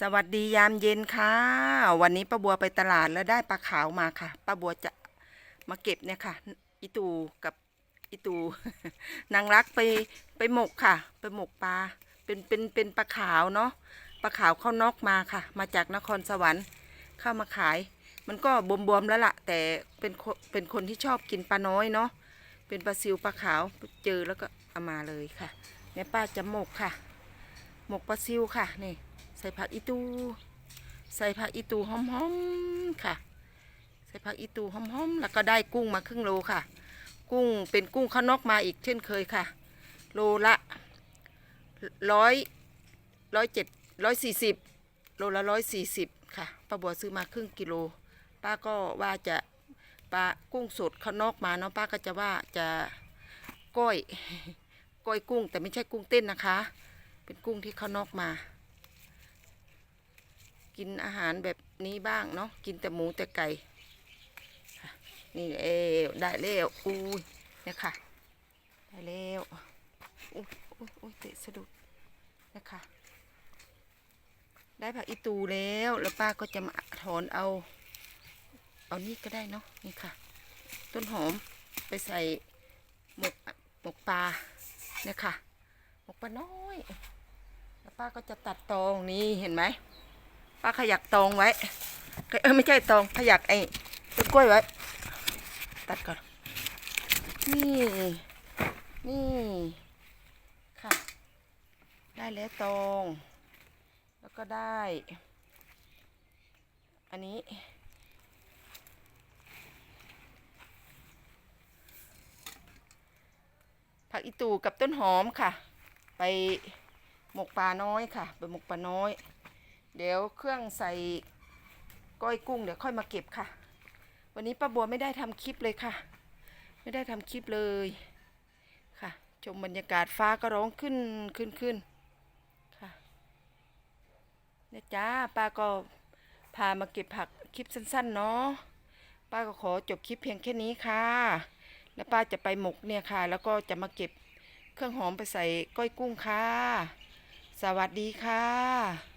สวัสดียามเย็นค่ะ วันนี้ป้าบัวไปตลาดแล้วได้ปลาขาวมาค่ะป้าบัวจะมาเก็บเนี่ยค่ะอีตูกับอีตูนางรักไปไปหมกค่ะ ไปหมกปลาเป็นเป็นเป็นปลาขาวเนาะปลาขาวเข้านอกมาค่ะ มาจากนครสวรรค์เข้ามาขาย มันก็บวมๆแล้วล่ะ แต่เป็นคนเป็นคนที่ชอบกินปลาน้อยเนาะเป็นปลาซิวปลาขาวเจอแล้วก็เอามาเลยค่ะเนี่ยป้าจะหมกค่ะ หมกปลาซิวค่ะนี่ ส่ผักอีตู ใส่ผักอีตูหอมๆค่ะ ใส่ผักอีตูหอมๆแล้วก็ได้กุ้งมาครึ่งโลค่ะ กุ้งเป็นกุ้งข้านอกมาอีกเช่นเคยค่ะ โลละร้อยร้อยเจ็ดร้อยสี่สิบโลละร้อยสี่สิบค่ะป้าบัวซื้อมาครึ่งกิโล ป้าก็ว่าจะปลากุ้งสดข้านอกมาเนาะป้าก็จะว่าจะก้อยก้อยกุ้งแต่ไม่ใช่กุ้งเต้นนะคะ เป็นกุ้งที่ข้านอกมา กินอาหารแบบนี้บ้างเนาะกินแต่หมูแต่ไก่นี่เอวได้แล้วอุ้ยเนี่ยค่ะได้แล้วอุ้ยอุ้ยอุ้ยเตะสะดุดเนะคะได้ผักอีตูแล้วแล้วป้าก็จะมาถอนเอา เอานี่ก็ได้เนาะนี่ค่ะ ต้นหอมไปใส่หมกหมกปลาเนี่ยค่ะหมกปลาน้อย แล้วป้าก็จะตัดตองนี่เห็นไหม ป้าขยักตองไว้ เออไม่ใช่ตองขยักไอ้ต้นกล้วยไว้ ตัดก่อน นี่ นี่ค่ะ ได้แล้วตองแล้วก็ได้ อันนี้ผักอีตูกับต้นหอมค่ะ ไปหมกปลาน้อยค่ะ ไปหมกปลาน้อย เดี๋ยวเครื่องใส่ก้อยกุ้งเดี๋ยวค่อยมาเก็บค่ะ วันนี้ป้าบัวไม่ได้ทำคลิปเลยค่ะ ไม่ได้ทำคลิปเลยค่ะ ชมบรรยากาศฟ้าก็ร้องขึ้นขึ้นขึ้นค่ะเนี่ยจ้าป้าก็พามาเก็บผักคลิปสั้นๆเนาะป้าก็ขอจบคลิปเพียงแค่นี้ค่ะ แล้วป้าจะไปหมกเนี่ยค่ะ แล้วก็จะมาเก็บเครื่องหอมไปใส่ก้อยกุ้งค่ะ สวัสดีค่ะ